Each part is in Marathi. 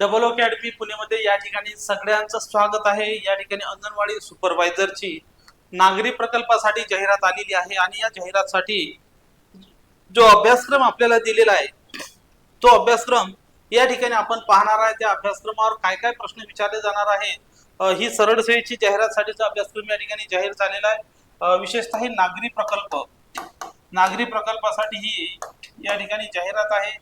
डबल अकॅडमी पुणेमध्ये या ठिकाणी सगळ्यांचं स्वागत आहे. या ठिकाणी अंगणवाडी सुपरवायझरची नागरी प्रकल्पासाठी जाहिरात आलेली आहे आणि या जाहिरातसाठी जो अभ्यासक्रम आपल्याला दिलेला आहे तो अभ्यासक्रम या ठिकाणी आपण पाहणार आहे. त्या अभ्यासक्रमावर काय काय प्रश्न विचारले जाणार आहे ही सरळ सेवेची जाहिरातसाठीचा अभ्यासक्रम या ठिकाणी जाहीर झालेला आहे. विशेषतः नागरी प्रकल्प नागरी प्रकल्पासाठी ही या ठिकाणी जाहिरात आहे.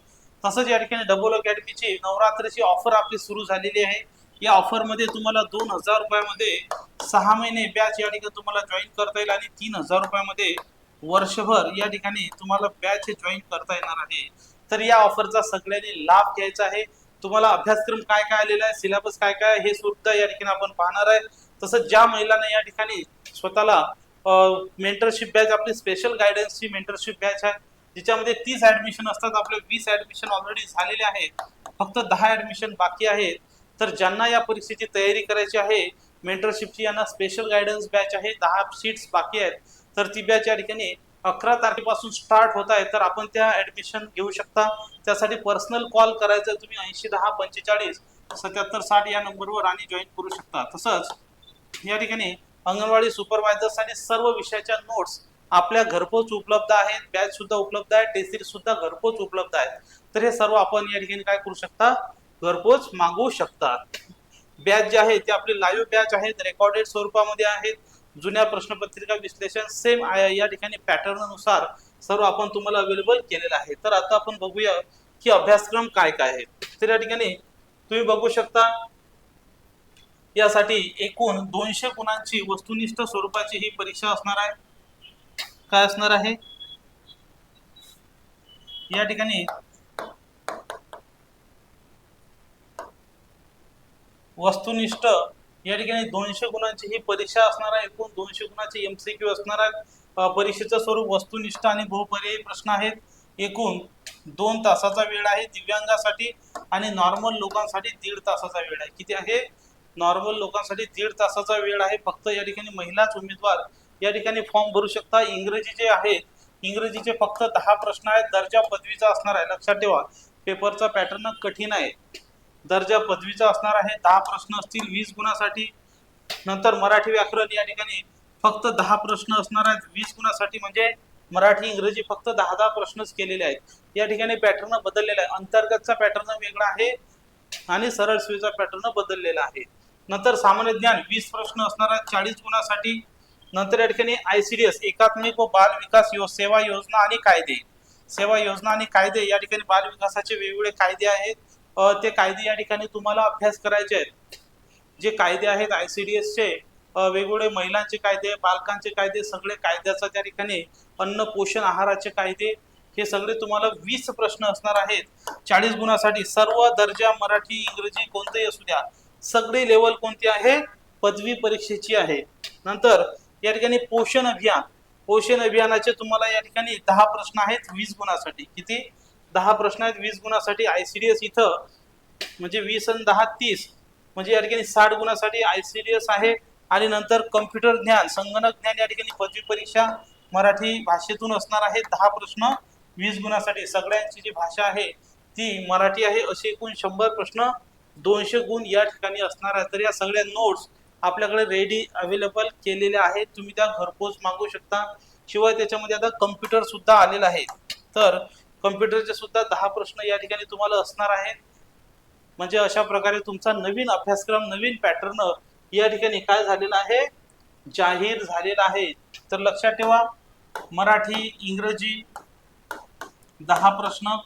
तसंच या ठिकाणी डबल अकॅडमीची नवरात्रीची ऑफर आपली सुरू झालेली आहे. या ऑफरमध्ये तुम्हाला दोन हजार रुपयामध्ये सहा महिने बॅच या ठिकाणी तुम्हाला जॉईन करता येईल आणि तीन हजार रुपयामध्ये वर्षभर या ठिकाणी तुम्हाला बॅच जॉईन करता येणार आहे. तर या ऑफरचा सगळ्यांनी लाभ घ्यायचा आहे. तुम्हाला अभ्यासक्रम काय काय आलेला आहे सिलेबस काय काय हे सुद्धा या ठिकाणी आपण पाहणार आहे. तसंच ज्या महिलांना या ठिकाणी स्वतःला मेंटरशिप बॅच आपली स्पेशल गायडन्सची मेंटरशिप बॅच आहे. तिच्यामध्ये तीस ऍडमिशन असतात. आपले वीस ऍडमिशन ऑलरेडी झालेले आहेत. फक्त दहा ऍडमिशन बाकी आहेत. तर ज्यांना या परीक्षेची तयारी करायची आहे मेंटरशिपची यांना स्पेशल गायडन्स बॅच आहे. दहा सीट्स बाकी आहेत. तर ती बॅच या ठिकाणी अकरा तारखेपासून स्टार्ट होत आहे. तर आपण त्या ऍडमिशन घेऊ शकता. त्यासाठी पर्सनल कॉल करायचं तुम्ही ऐंशी दहा पंचेचाळीस सत्याहत्तर साठ या नंबरवर आणि जॉईन करू शकता. तसंच या ठिकाणी अंगणवाडी सुपरवायझर्स आणि सर्व विषयाच्या नोट्स आपल्या घरपोच उपलब्ध आहेत बॅच सुद्धा उपलब्ध आहे टेस्ट सुद्धा घरपोच उपलब्ध आहेत तर हे सर्व आपण या ठिकाणी काय करू शकता? घरपोच मागवू शकतात बॅच जे आहे ते आपले लाईव्ह बॅच आहेत रेकॉर्डेड स्वरूपामध्ये आहेत जुन्या प्रश्नपत्रिका विश्लेषण सेम या ठिकाणी पॅटर्ननुसार सर्व आपण तुम्हाला अवेलेबल केलेलं आहे. तर आता आपण बघूया की अभ्यासक्रम काय काय आहे. तर या ठिकाणी तुम्ही बघू शकता यासाठी एकूण दोनशे गुणांची वस्तुनिष्ठ स्वरूपाची ही परीक्षा असणार आहे. काय असणार आहे? या ठिकाणी वस्तुनिष्ठ या ठिकाणी दोनशे गुणांची ही परीक्षा असणार आहे. एकूण दोनशे गुणाचे एमसीक्यू असणार आहे. परीक्षेचं स्वरूप वस्तुनिष्ठ आणि बहुपर्यायी प्रश्न आहेत. एकूण दोन तासाचा वेळ आहे दिव्यांगासाठी आणि नॉर्मल लोकांसाठी दीड तासाचा वेळ आहे. किती आहे? नॉर्मल लोकांसाठी दीड तासाचा वेळ आहे. फक्त या ठिकाणी महिलाच उमेदवार या ठिकाणी फॉर्म भरू शकता. इंग्रजी जे आहेत इंग्रजीचे फक्त दहा प्रश्न आहेत. दर्जा पदवीचा असणार आहे. लक्षात ठेवा पेपरचा पॅटर्न कठीण आहे. दर्जा पदवीचा असणार आहे. दहा प्रश्न असतील वीस गुणासाठी. नंतर मराठी व्याकरण या ठिकाणी फक्त दहा प्रश्न असणार आहेत. वीस गुणासाठी म्हणजे मराठी इंग्रजी फक्त दहा दहा प्रश्नच केलेले आहेत. या ठिकाणी पॅटर्न बदललेला आहे. अंतर्गतचा पॅटर्न वेगळा आहे आणि सरळ सेवेचा पॅटर्न बदललेला आहे. नंतर सामान्य ज्ञान वीस प्रश्न असणार आहेत. चाळीस गुणासाठी नंतर या ठिकाणी आयसीडीएस एकात्मिक व बाल विकास यो सेवा योजना आणि कायदे. सेवा योजना आणि कायदे या ठिकाणी बाल विकासाचे वेगवेगळे कायदे आहेत. ते कायदे या ठिकाणी तुम्हाला अभ्यास करायचे आहेत. जे कायदे आहेत आयसीडीएसचे वेगवेगळे महिलांचे कायदे बालकांचे कायदे सगळे कायद्याचा त्या ठिकाणी अन्न पोषण आहाराचे कायदे हे सगळे तुम्हाला वीस प्रश्न असणार आहेत. चाळीस गुणासाठी सर्व दर्जा मराठी इंग्रजी कोणतेही असू द्या सगळी लेवल कोणती आहे? पदवी परीक्षेची आहे. नंतर या ठिकाणी पोषण अभियान पोषण अभियानाचे तुम्हाला या ठिकाणी दहा प्रश्न आहेत वीस गुणासाठी. किती? दहा प्रश्न आहेत वीस गुणासाठी आयसीडीएस इथं म्हणजे वीस आणि दहा तीस म्हणजे या ठिकाणी साठ गुणासाठी आयसीडीएस आहे. आणि नंतर कम्प्युटर ज्ञान संगणक ज्ञान या ठिकाणी पदवी परीक्षा मराठी भाषेतून असणार आहे. दहा प्रश्न वीस गुणासाठी. सगळ्यांची जी भाषा आहे ती मराठी आहे असे एकूण शंभर प्रश्न दोनशे गुण या ठिकाणी असणार आहे तर या सगळ्या नोट्स आपल्याकडे रेडी अवेलेबल केलेल्या आहेत. तुम्ही त्या घरपोच मागू शकता. शिवाय त्याच्यामध्ये आता कम्प्युटर सुद्धा आलेला आहे. तर कम्प्युटरचे सुद्धा दहा प्रश्न या ठिकाणी तुम्हाला असणार आहेत. म्हणजे अशा प्रकारे तुमचा नवीन अभ्यासक्रम नवीन पॅटर्न या ठिकाणी काय झालेला आहे? जाहीर झालेला आहे. तर लक्षात ठेवा मराठी इंग्रजी दहा प्रश्न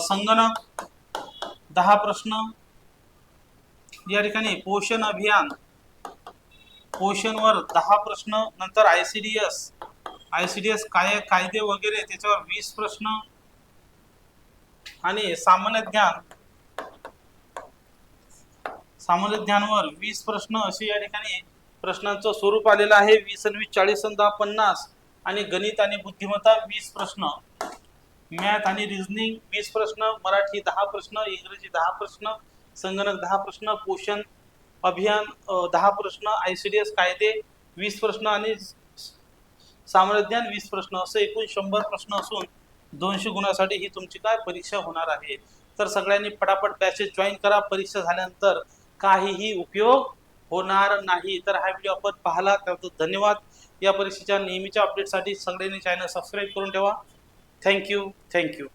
संगणक दहा प्रश्न या ठिकाणी पोषण अभियान पोषणवर दहा प्रश्न नंतर I C D S I C D S काय कायदे वगैरे त्याच्यावर वीस प्रश्न. आणि सामान्य ज्ञान. सामान्य ज्ञानवर वीस प्रश्न असे या ठिकाणी प्रश्नांचं स्वरूप आलेलं आहे. वीस आणि वीस चाळीस दहा पन्नास. आणि गणित आणि बुद्धिमत्ता वीस प्रश्न. मॅथ आणि रिझनिंग वीस प्रश्न. मराठी दहा प्रश्न इंग्रजी दहा प्रश्न संगणक दहा प्रश्न पोषण अभियान दहा प्रश्न आय सी डी एस कायदे वीस प्रश्न आणि स- सामान्य ज्ञान वीस प्रश्न असं एकूण शंभर प्रश्न असून दोनशे गुणासाठी ही तुमची काय परीक्षा होणार आहे? तर सगळ्यांनी पटापट बॅचेस जॉईन करा. परीक्षा झाल्यानंतर काहीही उपयोग होणार नाही. तर हा व्हिडिओ आपण पाहिला. त्याबद्दल धन्यवाद. या परीक्षेच्या नेहमीच्या अपडेटसाठी सगळ्यांनी चॅनल सबस्क्राईब करून ठेवा. Thank you thank you